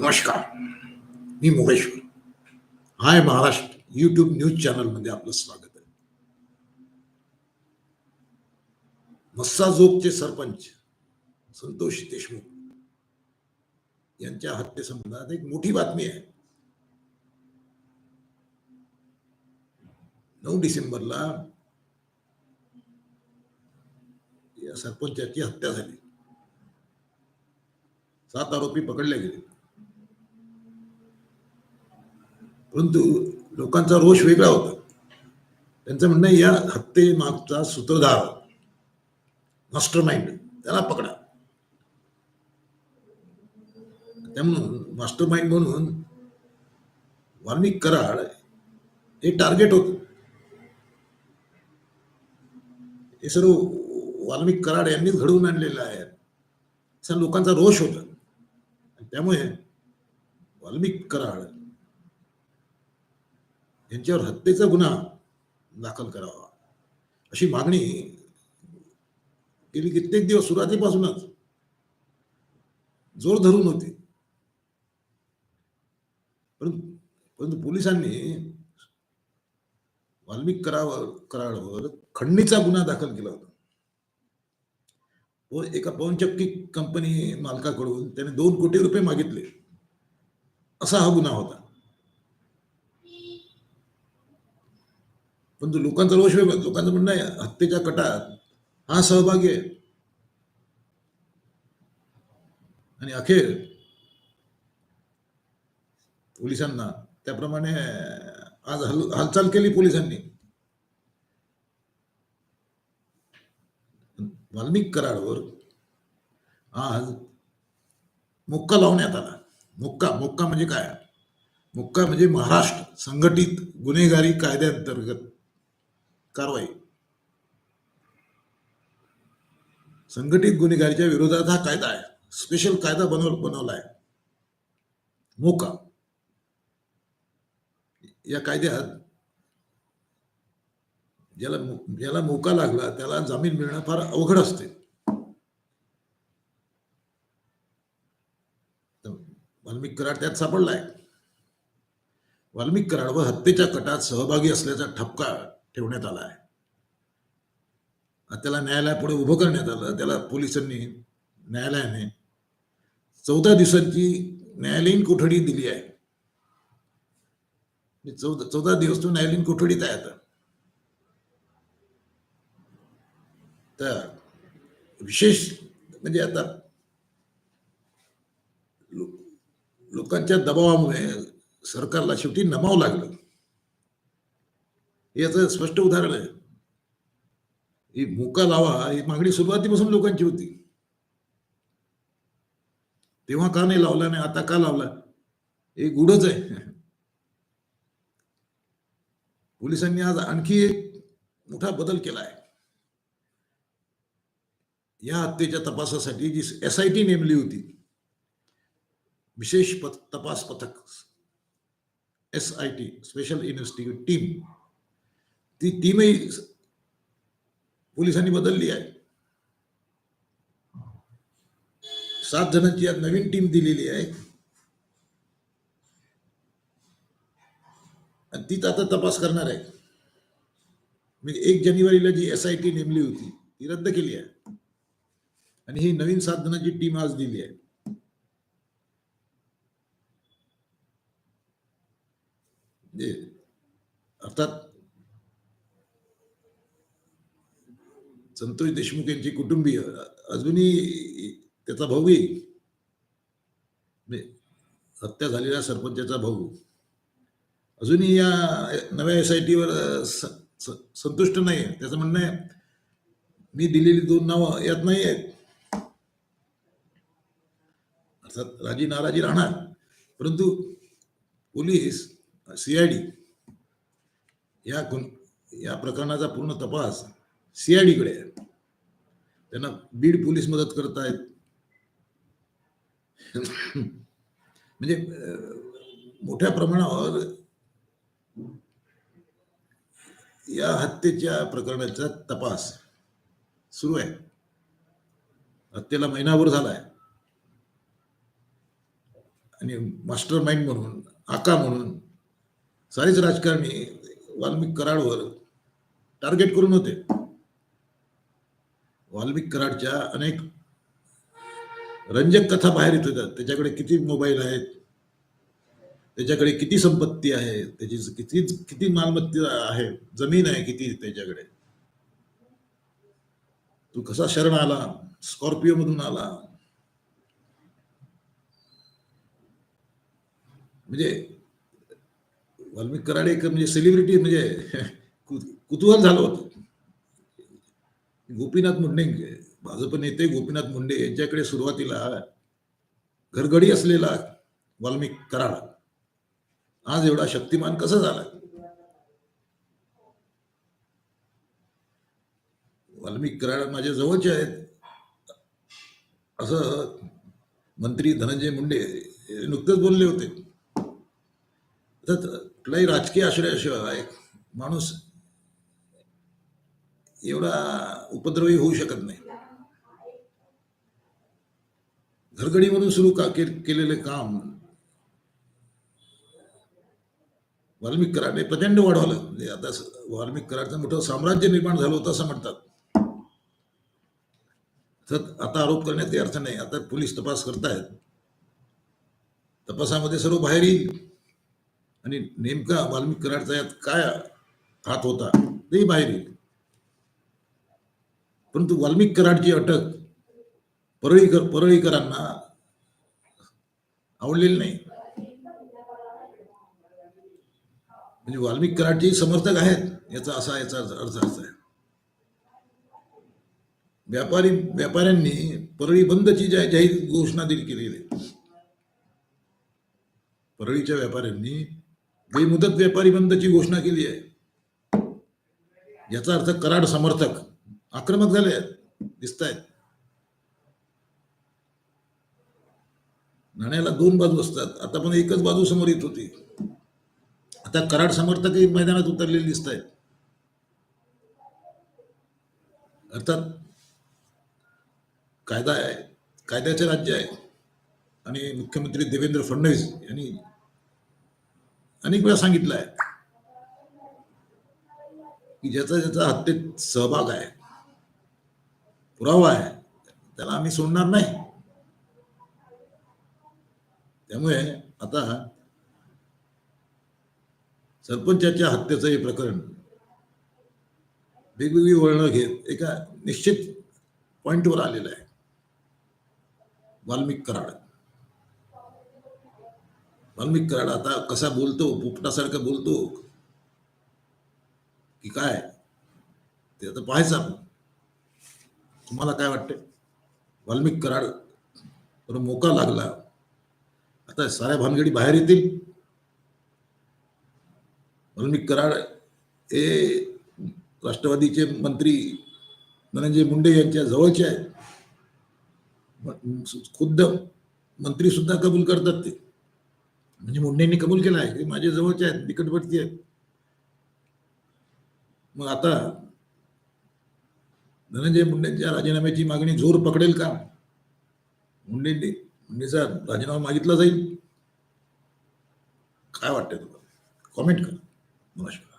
नमस्कार, मी Mogeshwar hi Maharashtra YouTube news channel मध्ये आपलं स्वागत आहे. मस्साजोगचे सरपंच संतोष देशमुख यांच्या हत्येसंबंधात एक मोठी बातमी आहे. नऊ डिसेंबरला या सरपंचाची हत्या झाली. सात आरोपी पकडले गेले. परंतु लोकांचा रोष वेगळा होता. त्यांचं म्हणणं या हत्येमागचा सूत्रधार मास्टर माइंड त्याला पकडा. त्यामुळं मास्टर माइंड म्हणून वाल्मिक कराड हे टार्गेट होत. हे सर्व वाल्मिक कराड यांनीच घडवून आणलेलं आहे. असा लोकांचा रोष होता. त्यामुळे वाल्मिक कराड यांच्यावर हत्येचा गुन्हा दाखल करावा. अशी मागणी गेली कित्येक दिवस सुरुवातीपासूनच. जोर धरून होती. परंतु परंतु पोलिसांनी वाल्मिक करावर कराडवर खंडणीचा गुन्हा दाखल केला होता. व एका पवनचक्की कंपनी मालकाकडून त्याने दोन कोटी रुपये मागितले. असा हा गुन्हा होता. परंतु लोकांचा रोष वेगळा लोकांचं म्हणणं आहे हत्येच्या कटात हा सहभागी आहे. आणि अखेर पोलिसांना त्याप्रमाणे आज हल हालचाल केली पोलिसांनी. वाल्मिक कराडवर आज मुक्का लावण्यात आला. मुक्का मुक्का म्हणजे काय? मुक्का म्हणजे महाराष्ट्र संघटित गुन्हेगारी कायद्याअंतर्गत कारवाई. संघटित गुन्हेगारीच्या विरोधात हा कायदा आहे. स्पेशल कायदा बनव बनवला आहे मोका. या कायद्यात ज्याला ज्याला मोका लागला त्याला जामीन मिळणं फार अवघड असते. वाल्मिक कराड त्यात सापडलाय. वाल्मिक कराड व हत्येच्या कटात सहभागी असल्याचा ठपका ठेवण्यात आला आहे. त्याला न्यायालयापुढे उभं करण्यात आलं. त्याला पोलिसांनी न्यायालयाने चौदा दिवसांची न्यायालयीन कोठडी दिली आहे. चौदा चौदा दिवस तो न्यायालयीन कोठडीत आहे आता. तर विशेष म्हणजे आता लोकांच्या दबावामुळे सरकारला शेवटी नमावं लागलं. याचं स्पष्ट उदाहरण आहे. ही मुका लावा ही मागणी सुरुवातीपासून लोकांची होती. तेव्हा का नाही लावला नाही? आता का लावला? हे गुडच आहे. पोलिसांनी आज आणखी एक मोठा बदल केला आहे या हत्येच्या तपासासाठी जी एस आय टी नेमली होती विशेष पथ- तपास पथक S I T special investigate team ती टीमही पोलिसांनी बदलली आहे. सात जणांची आज नवीन टीम दिलेली आहे. आणि तीच आता तपास करणार आहे. म्हणजे एक जानेवारीला जी एस आय टी नेमली होती ती रद्द केली आहे. आणि ही नवीन सात जणांची टीम आज दिली आहे. म्हणजे अर्थात संतोष देशमुख यांची कुटुंबीय अजूनही त्याचा भाऊही येईल. हत्या झालेल्या सरपंचाचा भाऊ. अजूनही या नव्या एस आय टीवर संतुष्ट नाही आहे त्याचं म्हणणं आहे मी दिलेली दोन नावं यात नाही आहेत अर्थात राजी नाराजी राहणार. परंतु पोलीस सीआयडी या गुन या प्रकरणाचा पूर्ण तपास सीआयडी कडे आहे. त्यांना बीड पोलीस मदत करत आहेत म्हणजे मोठ्या प्रमाणावर या हत्येच्या प्रकरणाचा तपास सुरू आहे. हत्येला महिनाभर झालाय. आणि मास्टर माइंड म्हणून आका म्हणून सारेच राजकारणी वाल्मिक कराडवर टार्गेट करून होते. वाल्मिक कराडच्या अनेक रंजक कथा बाहेर येत होत्या. त्याच्याकडे किती मोबाईल आहेत? त्याच्याकडे किती संपत्ती आहे? त्याची किती किती मालमत्ता आहे? जमीन आहे किती त्याच्याकडे? तू कसा शरण आला? स्कॉर्पिओ मधून आला? म्हणजे वाल्मिक कराड एक म्हणजे सेलिब्रिटी म्हणजे कुतूहल झालं होतं. गोपीनाथ मुंडे भाजप नेते गोपीनाथ मुंडे यांच्याकडे सुरुवातीला घरगडी असलेला वाल्मिक कराड. आज एवढा शक्तिमान कसा झाला? वाल्मिक कराड माझ्या जवळचे आहेत. असं मंत्री धनंजय मुंडे हे नुकतेच बोलले होते. तर कुठलाही राजकीय आश्रयाशिवाय माणूस एवढा उपद्रवी होऊ शकत नाही. घरगडी म्हणून सुरू का के- केलेले काम वाल्मिक कराडने प्रचंड वाढवलं म्हणजे आता वाल्मिक कराडचं मोठं साम्राज्य निर्माण झालं होतं असं म्हणतात. तर आता आरोप करण्यात काही अर्थ नाही. आता पोलीस तपास करतायत. तपासामध्ये सर्व बाहेर येईल. आणि नेमका वाल्मिक कराडचा यात काय हात होता तेही बाहेर येईल. परंतु वाल्मिक कराडची अटक परळीकर परळीकरांना आवडलेली नाही. म्हणजे वाल्मिक कराडचे समर्थक आहेत याचा असा याचा अर्थ असा आहे. व्यापारी व्यापाऱ्यांनी परळी बंदची जा- जाहीर घोषणा दिली केलेली आहे. परळीच्या व्यापाऱ्यांनी बेमुदत व्यापारी बंदची घोषणा केली आहे. याचा अर्थ कराड समर्थक. आक्रमक झाले आहेत. दिसत आहेत नाण्याला दोन बाजू असतात. आता पण एकच बाजू समोर येत होती. आता कराड समर्थकही मैदानात उतरलेले दिसत आहेत अर्थात कायदा आहे. कायद्याचे राज्य आहे. आणि मुख्यमंत्री देवेंद्र फडणवीस यांनी अनेक वेळा सांगितलं आहे. की ज्याचा ज्याचा हत्येत सहभाग आहे. पुरावा आहे. त्याला आम्ही सोडणार नाही. त्यामुळे आता सरपंचाच्या हत्येचं हे प्रकरण वेगवेगळी वळणं घेत एका निश्चित पॉइंटवर आलेलं आहे. वाल्मिक कराड. वाल्मिक कराड आता कसा बोलतो पोपटासारखं बोलतो की काय? ते आता पाहायचं आपण. तुम्हाला काय वाटते वाल्मिक कराड तर मोका लागला. आता साऱ्या भानगडी बाहेर येतील. वाल्मिक कराड हे राष्ट्रवादीचे मंत्री धनंजय मुंडे यांच्या जवळचे आहेत. खुद्द मंत्री सुद्धा कबूल करतात ते. म्हणजे मुंडेंनी कबूल केला आहे. माझे जवळचे आहेत निकटवर्ती आहेत. मग आता धनंजय मुंडेंच्या राजीनाम्याची मागणी जोर पकडेल का? मुंडेंनी मुंडेचा राजीनामा मागितला जाईल. काय वाटतंय तुला? कॉमेंट कर. नमस्कार